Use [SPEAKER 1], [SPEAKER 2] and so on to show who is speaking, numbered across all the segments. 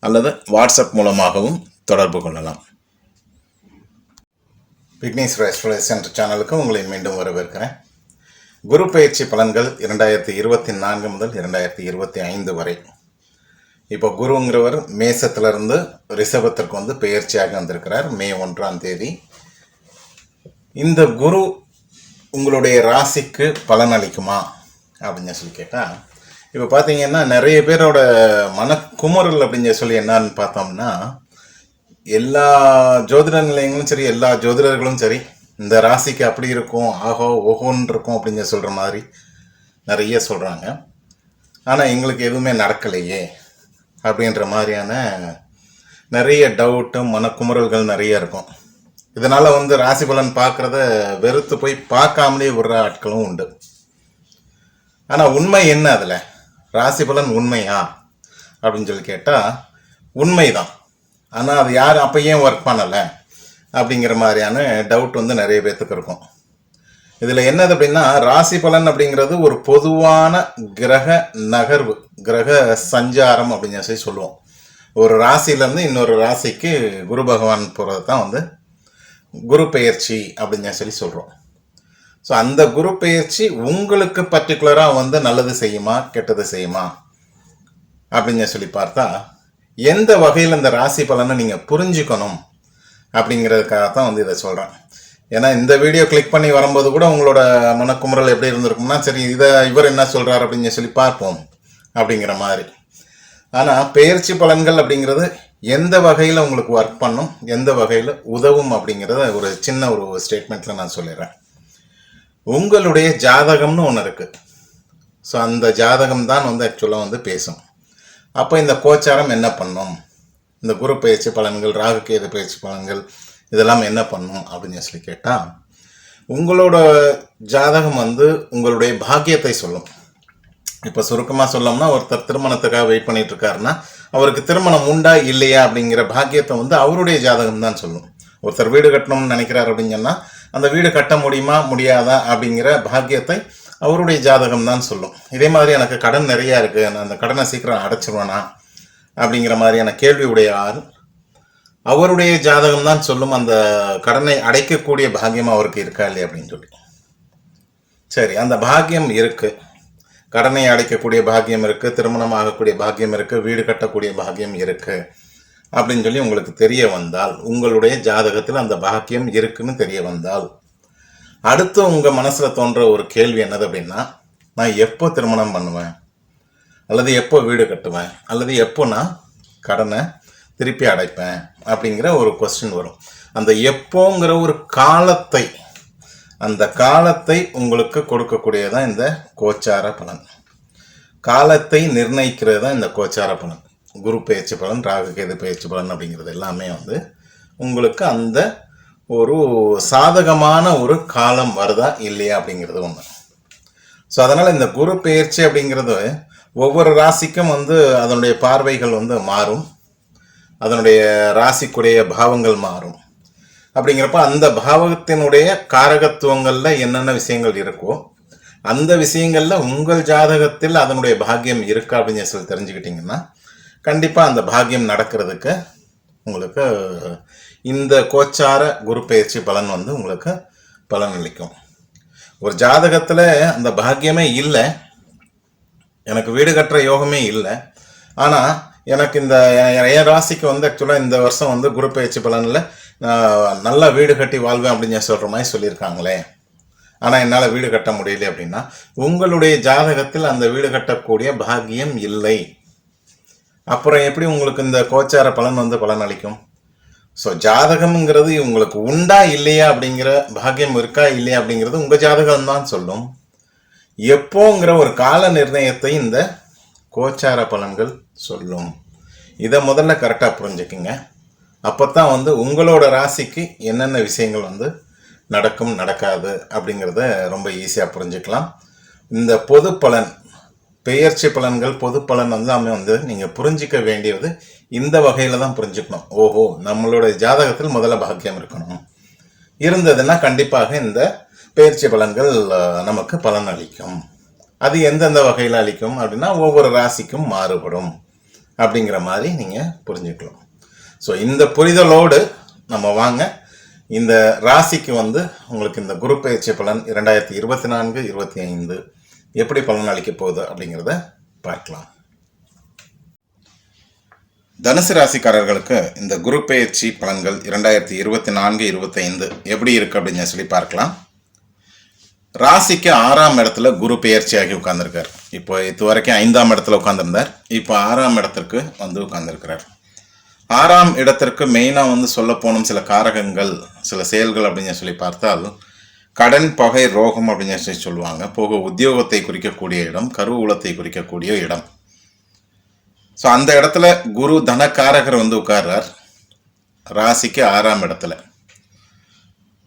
[SPEAKER 1] அல்லது வாட்ஸ்அப் மூலமாகவும் தொடர்பு கொள்ளலாம். விக்னேஸ்வர எக்ஸ்பிரஸ் என்ற சேனலுக்கு உங்களை மீண்டும் வரவேற்கிறேன். குரு பயிற்சி பலன்கள் இரண்டாயிரத்தி இருபத்தி நான்கு முதல் இரண்டாயிரத்தி இருபத்தி ஐந்து வரை. இப்போ குருங்கிறவர் மேசத்திலிருந்து ரிஷபத்திற்கு வந்து பெயர்ச்சியாக வந்திருக்கிறார். மே ஒன்றாம் தேதி. இந்த குரு உங்களுடைய ராசிக்கு பலன் அளிக்குமா? அப்படின்னு சொல்லி கேட்டால் இப்போ பார்த்தீங்கன்னா நிறைய பேரோட மனக்குமுறல் அப்படின்னு சொல்லி என்னன்னு பார்த்தோம்னா எல்லா ஜோதிட நிலையங்களும் சரி எல்லா ஜோதிடர்களும் சரி இந்த ராசிக்கு அப்படி இருக்கும் ஆஹோ ஓஹோன்னு இருக்கும் அப்படின்னு சொல்கிற மாதிரி நிறைய சொல்கிறாங்க ஆனால் எங்களுக்கு எதுவுமே நடக்கலையே அப்படின்ற மாதிரியான நிறைய டவுட்டு மனக்குமுறல்கள் நிறைய இருக்கும். இதனால் வந்து ராசி பலன் பார்க்குறத வெறுத்து போய் பார்க்காமலே விடுற ஆட்களும் உண்டு. ஆனால் உண்மை என்ன அதில்? ராசி பலன் உண்மையா? அப்படின்னு சொல்லி கேட்டால் உண்மைதான். ஆனால் அது யார் அப்போ ஏன் ஒர்க் பண்ணலை? அப்படிங்கிற மாதிரியான டவுட் வந்து நிறைய பேர்த்துக்கு இருக்கும். இதில் என்னது அப்படின்னா ராசி பலன் அப்படிங்கிறது ஒரு பொதுவான கிரக நகர்வு கிரக சஞ்சாரம் அப்படின்னு சொல்லி சொல்லுவோம். ஒரு ராசியிலேருந்து இன்னொரு ராசிக்கு குரு பகவான் போகிறது தான் வந்து குரு பெயர்ச்சி அப்படின்னு சொல்லி சொல்கிறோம் ஸோ அந்த குரு பெயர்ச்சி உங்களுக்கு பர்டிகுலராக வந்து நல்லது செய்யுமா கெட்டது செய்யுமா? அப்படின்னு சொல்லி பார்த்தா எந்த வகையில் இந்த ராசி பலனை நீங்கள் புரிஞ்சுக்கணும் அப்படிங்கிறதுக்காக தான் வந்து இதை சொல்கிறேன் ஏன்னா இந்த வீடியோ கிளிக் பண்ணி வரும்போது கூட உங்களோட மனக்குமுறல் எப்படி இருந்திருக்கும்னா சரி இதை இவர் என்ன சொல்கிறார் அப்படின்னு சொல்லி பார்ப்போம் அப்படிங்கிற மாதிரி. ஆனால் பெயர்ச்சி பலன்கள் அப்படிங்கிறது எந்த வகையில் உங்களுக்கு ஒர்க் பண்ணும் எந்த வகையில் உதவும் அப்படிங்கிறத ஒரு சின்ன ஒரு ஸ்டேட்மெண்ட்டில் நான் சொல்லிடுறேன். உங்களுடைய ஜாதகம்னு ஒன்று இருக்குது ஸோ அந்த ஜாதகம் தான் வந்து ஆக்சுவலாக வந்து பேசும். அப்போ இந்த கோச்சாரம் என்ன பண்ணும்? இந்த குரு பயிற்சி பலன்கள் ராகு கேது பயிற்சி பலன்கள் இதெல்லாம் என்ன பண்ணும் அப்படின்னு சொல்லி கேட்டால் உங்களோட ஜாதகம் வந்து உங்களுடைய பாக்கியத்தை சொல்லும். இப்போ சுருக்கமாக சொல்லோம்னா ஒருத்தர் திருமணத்துக்காக வெயிட் பண்ணிட்டு இருக்காருன்னா அவருக்கு திருமணம் உண்டா இல்லையா அப்படிங்கிற பாக்கியத்தை வந்து அவருடைய ஜாதகம் தான் சொல்லும். ஒருத்தர் வீடு கட்டணும்னு நினைக்கிறார் அப்படின்னு சொன்னால் அந்த வீடு கட்ட முடியுமா முடியாதா அப்படிங்கிற பாக்கியத்தை அவருடைய ஜாதகம் தான் சொல்லும். இதே மாதிரி எனக்கு கடன் நிறையா இருக்குது நான் அந்த கடனை சீக்கிரம் அடைச்சிருவேனா அப்படிங்கிற மாதிரியான கேள்வி உடைய ஆள் அவருடைய ஜாதகம் தான் சொல்லும் அந்த கடனை அடைக்கக்கூடிய பாக்கியம் அவருக்கு இருக்கா இல்லையா அப்படின்னு சொல்லி. சரி அந்த பாக்கியம் இருக்கு. கடனை அடைக்கக்கூடிய பாக்கியம் இருக்குது திருமணம் ஆகக்கூடிய பாக்கியம் இருக்குது வீடு கட்டக்கூடிய பாக்கியம் இருக்குது அப்படின்னு சொல்லி உங்களுக்கு தெரிய வந்தால் உங்களுடைய ஜாதகத்தில் அந்த பாக்கியம் இருக்குன்னு தெரிய வந்தால். அடுத்து உங்கள் மனசில் தோன்ற ஒரு கேள்வி என்னது அப்படின்னா நான் எப்போ திருமணம் பண்ணுவேன்? அல்லது எப்போ வீடு கட்டுவேன்? அல்லது எப்போ நான் கடனை திருப்பி அடைப்பேன்? அப்படிங்கிற ஒரு கொஸ்டின் வரும். அந்த எப்போங்கிற ஒரு காலத்தை அந்த காலத்தை உங்களுக்கு கொடுக்கக்கூடியதான் இந்த கோச்சார பலன். காலத்தை நிர்ணயிக்கிறது தான் இந்த கோச்சார பலன். குரு பயிற்சி பலன் ராகு கேது பயிற்சி பலன் அப்படிங்கிறது எல்லாமே வந்து உங்களுக்கு அந்த ஒரு சாதகமான ஒரு காலம் வருதா இல்லையா அப்படிங்கிறது ஒன்று ஸோ அதனால் இந்த குரு பெயர்ச்சி அப்படிங்கிறது ஒவ்வொரு ராசிக்கும் வந்து அதனுடைய பார்வைகள் வந்து மாறும். அதனுடைய ராசிக்குடைய பாவங்கள் மாறும். அப்படிங்கிறப்ப அந்த பாவகத்தினுடைய காரகத்துவங்களில் என்னென்ன விஷயங்கள் இருக்கோ அந்த விஷயங்களில் உங்கள் ஜாதகத்தில் அதனுடைய பாக்கியம் இருக்கா அப்படின்னு சொல்லி தெரிஞ்சுக்கிட்டிங்கன்னா கண்டிப்பாக அந்த பாக்கியம் நடக்கிறதுக்கு உங்களுக்கு இந்த கோச்சார குரு பயிற்சி பலன் வந்து உங்களுக்கு பலன் அளிக்கும். ஒரு ஜாதகத்தில் அந்த பாக்கியமே இல்லை. எனக்கு வீடு கட்டுற யோகமே இல்லை. ஆனால் எனக்கு இந்த என் ராசிக்கு வந்து ஆக்சுவலாக இந்த வருஷம் வந்து குரு பயிற்சி பலனில் நான் நல்லா வீடு கட்டி வாழ்வேன் அப்படின்னு சொல்கிற மாதிரி சொல்லியிருக்காங்களே. ஆனால் என்னால் வீடு கட்ட முடியல அப்படின்னா உங்களுடைய ஜாதகத்தில் அந்த வீடு கட்டக்கூடிய பாக்கியம் இல்லை. அப்புறம் எப்படி உங்களுக்கு இந்த கோச்சார பலன் வந்து பலன் அளிக்கும் ஸோ ஜாதகம்ங்கிறது உங்களுக்கு உண்டா இல்லையா அப்படிங்கிற பாக்கியம் இருக்கா இல்லையா அப்படிங்கிறது உங்கள் ஜாதகம் தான் சொல்லும். எப்போங்கிற ஒரு கால நிர்ணயத்தை இந்த கோச்சார பலன்கள் சொல்லும். இதை முதல்ல கரெக்டாக புரிஞ்சுக்குங்க. அப்போ தான் வந்து உங்களோட ராசிக்கு என்னென்ன விஷயங்கள் வந்து நடக்கும் நடக்காது அப்படிங்கிறத ரொம்ப ஈஸியாக புரிஞ்சுக்கலாம். இந்த பொது பலன் பெயர்ச்சி பலன்கள் பொது பலன் எல்லாமே வந்து நீங்கள் புரிஞ்சிக்க வேண்டியது இந்த வகையில் தான் புரிஞ்சுக்கணும். ஓஹோ நம்மளுடைய ஜாதகத்தில் முதல்ல பாக்கியம் இருக்கணும். இருந்ததுன்னா கண்டிப்பாக இந்த பெயர்ச்சி பலன்கள் நமக்கு பலன் அளிக்கும். அது எந்தெந்த வகையில் அளிக்கும் அப்படின்னா ஒவ்வொரு ராசிக்கும் மாறுபடும் அப்படிங்கிற மாதிரி நீங்கள் புரிஞ்சுக்கலாம். ஸோ இந்த புரிதலோடு நம்ம வாங்க. இந்த ராசிக்கு வந்து உங்களுக்கு இந்த குரு பயிற்சி பலன் இரண்டாயிரத்தி இருபத்தி நான்கு இருபத்தி ஐந்து எப்படி பலனளிக்க போகுது அப்படிங்கிறத பார்க்கலாம். தனுசு ராசிக்காரர்களுக்கு இந்த குரு பெயர்ச்சி பலன்கள் இரண்டாயிரத்தி இருபத்தி நான்கு இருபத்தைந்து எப்படி இருக்கு அப்படின்னு சொல்லி பார்க்கலாம். ராசிக்கு ஆறாம் இடத்துல குரு பெயர்ச்சியாகி உட்கார்ந்துருக்கார். இப்போ இது வரைக்கும் ஐந்தாம் இடத்துல உட்காந்துருந்தார் இப்போ ஆறாம் இடத்திற்கு வந்து உட்கார்ந்துருக்கிறார். ஆறாம் இடத்திற்கு மெயினாக வந்து சொல்ல போனோம் சில காரகங்கள் சில செயல்கள் அப்படின்னு சொல்லி பார்த்தால் கடன் பகை ரோகம் அப்படின்னு சொல்லி சொல்லுவாங்க. போக உத்தியோகத்தை குறிக்கக்கூடிய இடம் கருவூலத்தை குறிக்கக்கூடிய இடம். ஸோ அந்த இடத்துல குரு தனக்காரகர் வந்து உட்கார்றார். ராசிக்கு ஆறாம் இடத்துல.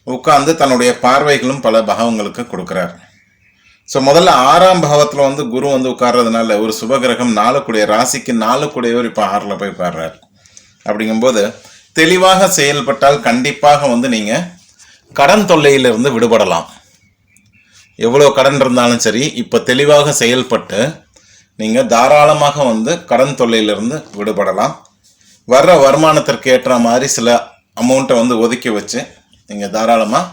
[SPEAKER 1] உட்கார்ந்து தன்னுடைய பார்வைகளும் பல பாகங்களுக்கு கொடுக்குறார். ஸோ முதல்ல ஆறாம் பாவத்தில் வந்து குரு வந்து உட்கார்றதுனால ஒரு சுபகிரகம் நாளுக்குடைய ராசிக்கு நாளுக்குடையவர் இப்போ ஆறில் போய் உட்கார்றார். அப்படிங்கும்போது தெளிவாக செயல்பட்டால் கண்டிப்பாக வந்து நீங்கள் கடன் தொல்லையிலிருந்து விடுபடலாம். எவ்வளோ கடன் இருந்தாலும் சரி இப்போ தெளிவாக செயல்பட்டு நீங்கள் தாராளமாக வந்து கடன் தொல்லையிலிருந்து விடுபடலாம். வர்ற வருமானத்திற்கு ஏற்ற மாதிரி சில அமௌண்ட்டை வந்து ஒதுக்கி வச்சு நீங்கள் தாராளமாக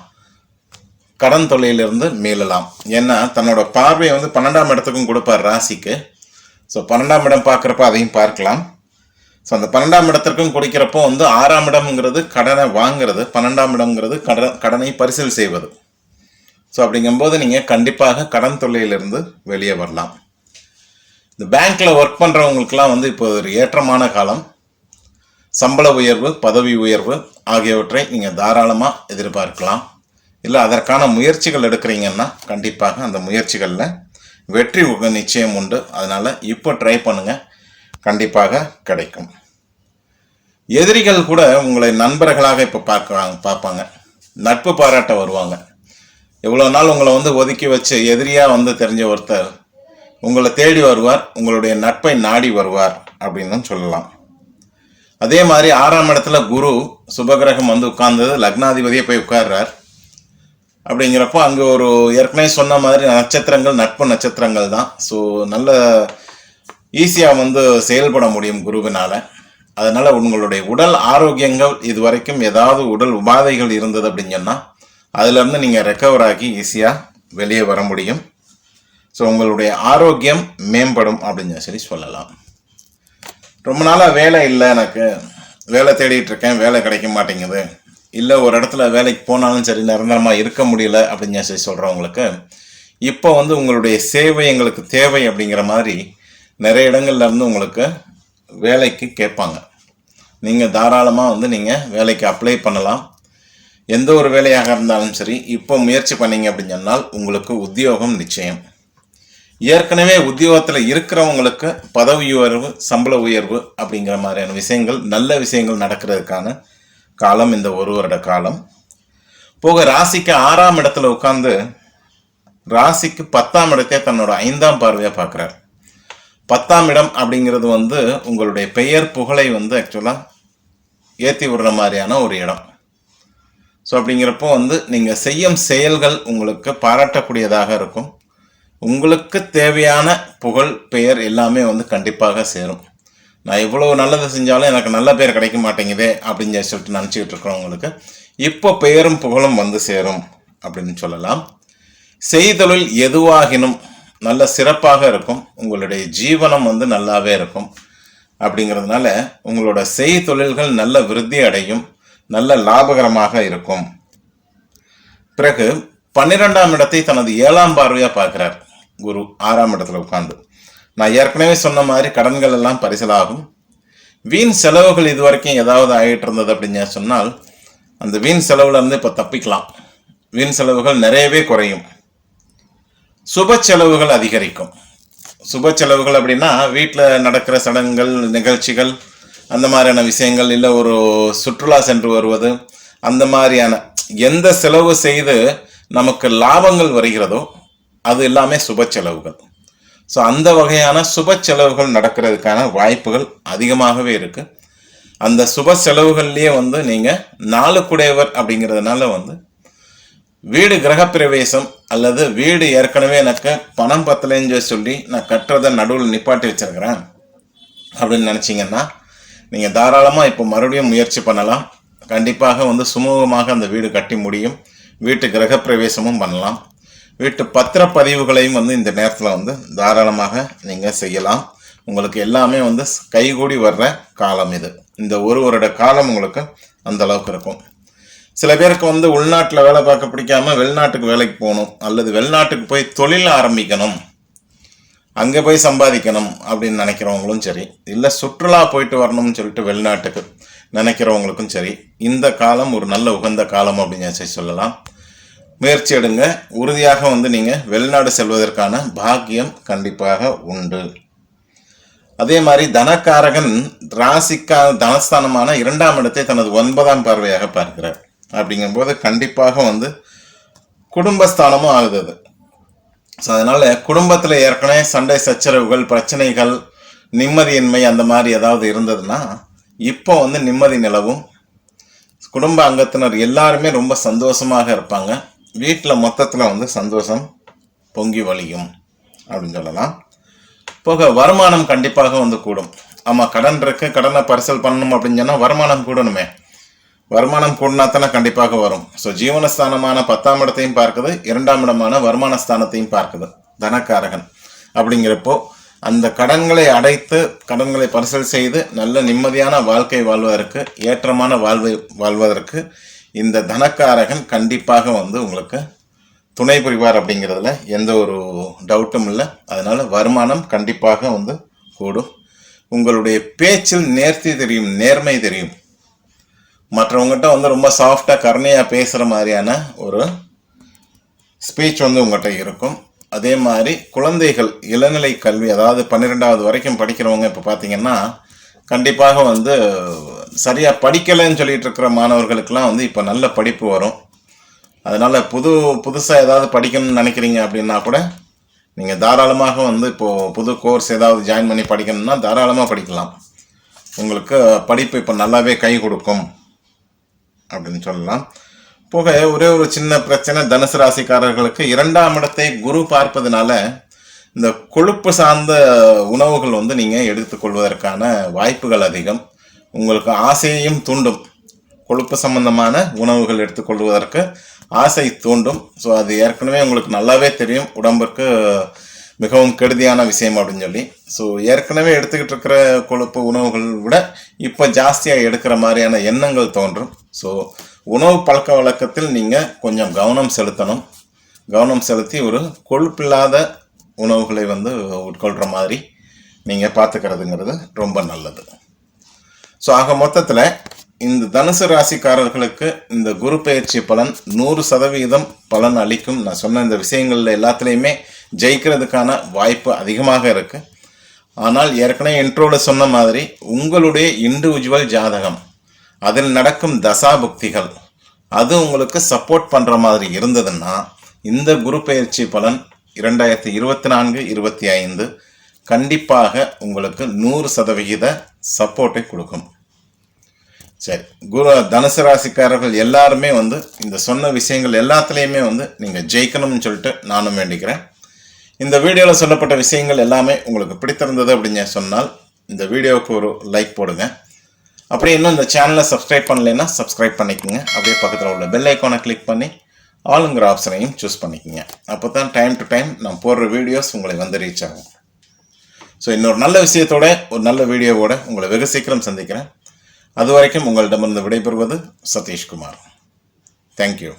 [SPEAKER 1] கடன் தொல்லையிலிருந்து மீளலாம். ஏன்னா தன்னோட பார்வையை வந்து பன்னெண்டாம் இடத்துக்கும் கொடுப்பார் ராசிக்கு. ஸோ பன்னெண்டாம் இடம் பார்க்குறப்ப அதையும் பார்க்கலாம். ஸோ அந்த பன்னெண்டாம் இடத்திற்கும் கொடுக்கிறப்போ வந்து ஆறாம் இடம்ங்கிறது கடனை வாங்குறது பன்னெண்டாம் இடம்ங்கிறது கடன் கடனை பரிசீல் செய்வது. ஸோ அப்படிங்கும்போது நீங்கள் கண்டிப்பாக கடன் தொல்லையிலிருந்து வெளியே வரலாம். இந்த பேங்க்கில் ஒர்க் பண்ணுறவங்களுக்குலாம் வந்து இப்போ ஒரு ஏற்றமான காலம். சம்பள உயர்வு பதவி உயர்வு ஆகியவற்றை நீங்கள் தாராளமாக எதிர்பார்க்கலாம். இல்லை அதற்கான முயற்சிகள் எடுக்கிறீங்கன்னா கண்டிப்பாக அந்த முயற்சிகளில் வெற்றி நிச்சயம் உண்டு. அதனால் இப்போ ட்ரை பண்ணுங்கள் கண்டிப்பாக கிடைக்கும். எதிரிகள் கூட உங்களை நண்பர்களாக இப்போ பார்க்குவாங்க பார்ப்பாங்க. நட்பு பாராட்ட வருவாங்க. எவ்வளோ நாள் உங்களை வந்து ஒதுக்கி வச்சு எதிரியாக வந்து தெரிஞ்ச ஒருத்தர் உங்களை தேடி வருவார் உங்களுடைய நட்பை நாடி வருவார் அப்படின்னு சொல்லலாம். அதே மாதிரி ஆறாம் இடத்துல குரு சுபகிரகம் வந்து உட்கார்ந்தது லக்னாதிபதியை போய் உட்கார்றார். அப்படிங்கிறப்போ அங்கே ஒரு ஏற்கனவே சொன்ன மாதிரி நட்சத்திரங்கள் நட்பு நட்சத்திரங்கள் தான். ஸோ நல்ல ஈஸியாக வந்து செயல்பட முடியும் குருவினால். அதனால் உங்களுடைய உடல் ஆரோக்கியங்கள் இது வரைக்கும் ஏதாவது உடல் உபாதைகள் இருந்தது அப்படின்னு சொன்னால் அதுலேருந்து நீங்கள் ரெக்கவர் ஆகி ஈஸியாக வெளியே வர முடியும். ஸோ உங்களுடைய ஆரோக்கியம் மேம்படும் அப்படின்னு சொல்லி சொல்லலாம். ரொம்ப நாளாக வேலை இல்லை எனக்கு. வேலை தேடிட்டு இருக்கேன் வேலை கிடைக்க மாட்டேங்குது. இல்லை ஒரு இடத்துல வேலைக்கு போனாலும் சரி நிரந்தரமாக இருக்க முடியல அப்படின்னு சொல்லி சொல்கிறவங்களுக்கு இப்போ வந்து உங்களுடைய சேவை எங்களுக்கு தேவை அப்படிங்கிற மாதிரி நிறைய இடங்கள்ல இருந்து உங்களுக்கு வேலைக்கு கேட்பாங்க. நீங்கள் தாராளமாக வந்து நீங்கள் வேலைக்கு அப்ளை பண்ணலாம். எந்த ஒரு வேலையாக இருந்தாலும் சரி இப்போ முயற்சி பண்ணீங்க அப்படின்னு சொன்னால் உங்களுக்கு உத்தியோகம் நிச்சயம். ஏற்கனவே உத்தியோகத்தில் இருக்கிறவங்களுக்கு பதவி உயர்வு சம்பள உயர்வு அப்படிங்கிற மாதிரியான விஷயங்கள் நல்ல விஷயங்கள் நடக்கிறதுக்கான காலம் இந்த ஒரு வருட காலம். போக ராசிக்கு ஆறாம் இடத்துல உட்காந்து ராசிக்கு பத்தாம் இடத்தை தன்னோட ஐந்தாம் பார்வையாக பார்க்குறாரு. பத்தாம் இடம் அப்படிங்கிறது வந்து உங்களுடைய பெயர் புகழை வந்து ஆக்சுவலாக ஏற்றி விடுற மாதிரியான ஒரு இடம். ஸோ அப்படிங்கிறப்போ வந்து நீங்கள் செய்யும் செயல்கள் உங்களுக்கு பாராட்டக்கூடியதாக இருக்கும். உங்களுக்கு தேவையான புகழ் பெயர் எல்லாமே வந்து கண்டிப்பாக சேரும். நான் இவ்வளோ நல்லது செஞ்சாலும் எனக்கு நல்ல பேர் கிடைக்க மாட்டேங்குதே அப்படின்னு சொல்லிட்டு நினச்சிக்கிட்டு இருக்கிறவங்களுக்கு இப்போ பெயரும் புகழும் வந்து சேரும் அப்படின்னு சொல்லலாம். செய்தொழில் எதுவாகினும் நல்ல சிறப்பாக இருக்கும். உங்களுடைய ஜீவனம் வந்து நல்லாவே இருக்கும். அப்படிங்கிறதுனால உங்களோட செய் தொழில்கள் நல்ல விருத்தி அடையும். நல்ல லாபகரமாக இருக்கும். பிறகு பன்னிரெண்டாம் இடத்தை தனது ஏழாம் பார்வையாக பார்க்குறார். குரு ஆறாம் இடத்துல உட்காந்து நான் ஏற்கனவே சொன்ன மாதிரி கடன்கள் எல்லாம் பரிசலாகும். வீண் செலவுகள் இது வரைக்கும் ஏதாவது ஆகிட்டு இருந்தது அப்படின்னு சொன்னால் அந்த வீண் செலவுலேருந்து இப்போ தப்பிக்கலாம். வீண் செலவுகள் நிறையவே குறையும். சுப செலவுகள் அதிகரிக்கும். சுப செலவுகள் அப்படின்னா வீட்டில் நடக்கிற சடங்குகள் நிகழ்ச்சிகள் அந்த மாதிரியான விஷயங்கள் இல்லை ஒரு சுற்றுலா சென்று வருவது அந்த மாதிரியான எந்த செலவு செய்து நமக்கு லாபங்கள் வருகிறதோ அது எல்லாமே சுப செலவுகள் ஸோ அந்த வகையான சுப செலவுகள் நடக்கிறதுக்கான வாய்ப்புகள் அதிகமாகவே இருக்குது அந்த சுப செலவுகள்லேயே வந்து நீங்கள் நாளுக்குடையவர் அப்படிங்கிறதுனால வந்து வீடு கிரகப்பிரவேசம் அல்லது வீடு ஏற்கனவே எனக்கு பணம் பத்தலைன்னு சொல்லி நான் கட்டுறதை நடுவில் நிப்பாட்டி வச்சிருக்கிறேன். அப்படின்னு நினச்சிங்கன்னா நீங்கள் தாராளமாக இப்போ மறுபடியும் முயற்சி பண்ணலாம். கண்டிப்பாக வந்து சுமூகமாக அந்த வீடு கட்டி முடியும். வீட்டு கிரகப்பிரவேசமும் பண்ணலாம். வீட்டு பத்திரப்பதிவுகளையும் வந்து இந்த நேரத்தில் வந்து தாராளமாக நீங்கள் செய்யலாம். உங்களுக்கு எல்லாமே வந்து கைகூடி வர்ற காலம் இது. இந்த ஒரு வருட காலம் உங்களுக்கு அந்த அளவுக்கு இருக்கும். சில பேருக்கு வந்து உள்நாட்டில் வேலை பார்க்க பிடிக்காம வெளிநாட்டுக்கு வேலைக்கு போகணும் அல்லது வெளிநாட்டுக்கு போய் தொழில் ஆரம்பிக்கணும் அங்கே போய் சம்பாதிக்கணும் அப்படின்னு நினைக்கிறவங்களும் சரி இல்லை சுற்றுலா போயிட்டு வரணும்னு சொல்லிட்டு வெளிநாட்டுக்கு நினைக்கிறவங்களுக்கும் சரி இந்த காலம் ஒரு நல்ல உகந்த காலம் அப்படின்னு சொல்லலாம். முயற்சி எடுங்க. உறுதியாக வந்து நீங்கள் வெளிநாடு செல்வதற்கான பாக்கியம் கண்டிப்பாக உண்டு. அதே மாதிரி தனக்காரகன் ராசிக்கா தனஸ்தானமான இரண்டாம் இடத்தை தனது ஒன்பதாம் பார்வையாக பார்க்கிறார். அப்படிங்கும்போது கண்டிப்பாக வந்து குடும்பஸ்தானமும் ஆகுது. அது ஸோ அதனால் குடும்பத்தில் ஏற்கனவே சண்டை சச்சரவுகள் பிரச்சனைகள் நிம்மதியின்மை அந்த மாதிரி ஏதாவது இருந்ததுன்னா இப்போ வந்து நிம்மதி நிலவும். குடும்ப அங்கத்தினர் எல்லாருமே ரொம்ப சந்தோஷமாக இருப்பாங்க. வீட்டில் மொத்தத்தில் வந்து சந்தோஷம் பொங்கி வழியும் அப்படின்னு சொல்லலாம். போக வருமானம் கண்டிப்பாக வந்து கூடும். ஆமாம் கடன் இருக்குது கடனை பரிசல் பண்ணணும் அப்படின்னு சொன்னால் வருமானம் கூடணுமே. வருமானம் கூடினா தானே கண்டிப்பாக வரும். ஸோ ஜீவனஸ்தானமான பத்தாம் இடத்தையும் பார்க்குது இரண்டாம் இடமான வருமானஸ்தானத்தையும் பார்க்குது. தனக்காரகன். அப்படிங்கிறப்போ அந்த கடன்களை அடைத்து கடன்களை பரிசல் செய்து நல்ல நிம்மதியான வாழ்க்கை வாழ்வதற்கு ஏற்றமான வாழ்வை வாழ்வதற்கு இந்த தனக்காரகன் கண்டிப்பாக வந்து உங்களுக்கு துணை புரிவார் அப்படிங்கிறதுல எந்த ஒரு டவுட்டும் இல்லை. அதனால் வருமானம் கண்டிப்பாக வந்து கூடும். உங்களுடைய பேச்சில் நேர்த்தி தெரியும் நேர்மை தெரியும். மற்றவங்ககிட்ட வந்து ரொம்ப சாஃப்டாக கருணையாக பேசுகிற மாதிரியான ஒரு ஸ்பீச் வந்து உங்கள்கிட்ட இருக்கும். அதே மாதிரி குழந்தைகள் இளநிலை கல்வி அதாவது பன்னிரெண்டாவது வரைக்கும் படிக்கிறவங்க இப்போ பார்த்தீங்கன்னா கண்டிப்பாக வந்து சரியாக படிக்கலைன்னு சொல்லிட்டு இருக்கிற மாணவர்களுக்கெல்லாம் வந்து இப்போ நல்ல படிப்பு வரும். அதனால் புது புதுசாக ஏதாவது படிக்கணும்னு நினைக்கிறீங்க அப்படின்னா கூட நீங்கள் தாராளமாக வந்து இப்போது புது கோர்ஸ் ஏதாவது ஜாயின் பண்ணி படிக்கணும்னா தாராளமாக படிக்கலாம். உங்களுக்கு படிப்பு இப்போ நல்லாவே கை கொடுக்கும். அப்படின்னு சொல்லலாம். போக ஒரே ஒரு சின்ன பிரச்சனை தனுசு ராசிக்காரர்களுக்கு இரண்டாம் இடத்தை குரு பார்ப்பதனால இந்த கொழுப்பு சார்ந்த உணவுகள் வந்து நீங்கள் எடுத்துக்கொள்வதற்கான வாய்ப்புகள் அதிகம். உங்களுக்கு ஆசையையும் தூண்டும். கொழுப்பு சம்பந்தமான உணவுகள் எடுத்துக்கொள்வதற்கு ஆசை தூண்டும். ஸோ அது ஏற்கனவே உங்களுக்கு நல்லாவே தெரியும். உடம்புக்கு மிகவும் கெடுதியான விஷயம் அப்படின்னு சொல்லி. ஸோ ஏற்கனவே எடுத்துக்கிட்டு இருக்கிற கொழுப்பு உணவுகள் விட இப்போ ஜாஸ்தியாக எடுக்கிற மாதிரியான எண்ணங்கள் தோன்றும். ஸோ உணவு பழக்க வழக்கத்தில் நீங்கள் கொஞ்சம் கவனம் செலுத்தணும். கவனம் செலுத்தி ஒரு கொழுப்பில்லாத உணவுகளை வந்து உட்கொள்கிற மாதிரி நீங்கள் பார்த்துக்கிறதுங்கிறது ரொம்ப நல்லது. ஸோ ஆக மொத்தத்தில் இந்த தனுசு ராசிக்காரர்களுக்கு இந்த குரு பயிற்சி பலன் நூறு சதவீதம் பலன் அளிக்கும். நான் சொன்ன இந்த விஷயங்கள்ல எல்லாத்துலேயுமே ஜெயிக்கிறதுக்கான வாய்ப்பு அதிகமாக இருக்குது ஆனால் ஏற்கனவே இன்ட்ரோவில் சொன்ன மாதிரி உங்களுடைய இண்டிவிஜுவல் ஜாதகம் அதில் நடக்கும் தசாபுக்திகள் அது உங்களுக்கு சப்போர்ட் பண்ணுற மாதிரி இருந்ததுன்னா இந்த குரு பயிற்சி பலன் இரண்டாயிரத்தி இருபத்தி நான்கு இருபத்தி ஐந்து கண்டிப்பாக உங்களுக்கு நூறு சதவிகித சப்போர்ட்டை கொடுக்கும். சரி குரு தனுசு ராசிக்காரர்கள் எல்லாருமே வந்து இந்த சொன்ன விஷயங்கள் எல்லாத்துலேயுமே வந்து நீங்கள் ஜெயிக்கணும்னு சொல்லிட்டு நானும் வேண்டிக்கிறேன். இந்த வீடியோவில் சொல்லப்பட்ட விஷயங்கள் எல்லாமே உங்களுக்கு பிடித்திருந்தது அப்படின்னு சொன்னால் இந்த வீடியோவுக்கு ஒரு லைக் போடுங்க. அப்படியே இன்னும் இந்த சேனலை சப்ஸ்கிரைப் பண்ணலைன்னா சப்ஸ்கிரைப் பண்ணிக்கோங்க. அப்படியே பக்கத்தில் உள்ள பெல் ஐக்கானை கிளிக் பண்ணி ஆளுங்கிற ஆப்ஷனையும் சூஸ் பண்ணிக்கோங்க. அப்போ தான் டைம் டு டைம் நான் போடுற வீடியோஸ் உங்களை வந்து ரீச் ஆகும். ஸோ இன்னொரு நல்ல விஷயத்தோட ஒரு நல்ல வீடியோவோட உங்களை வெகு சீக்கிரம் சந்திக்கிறேன். அது வரைக்கும் உங்களிடமிருந்து விடைபெறுவது சதீஷ்குமார். தேங்க்யூ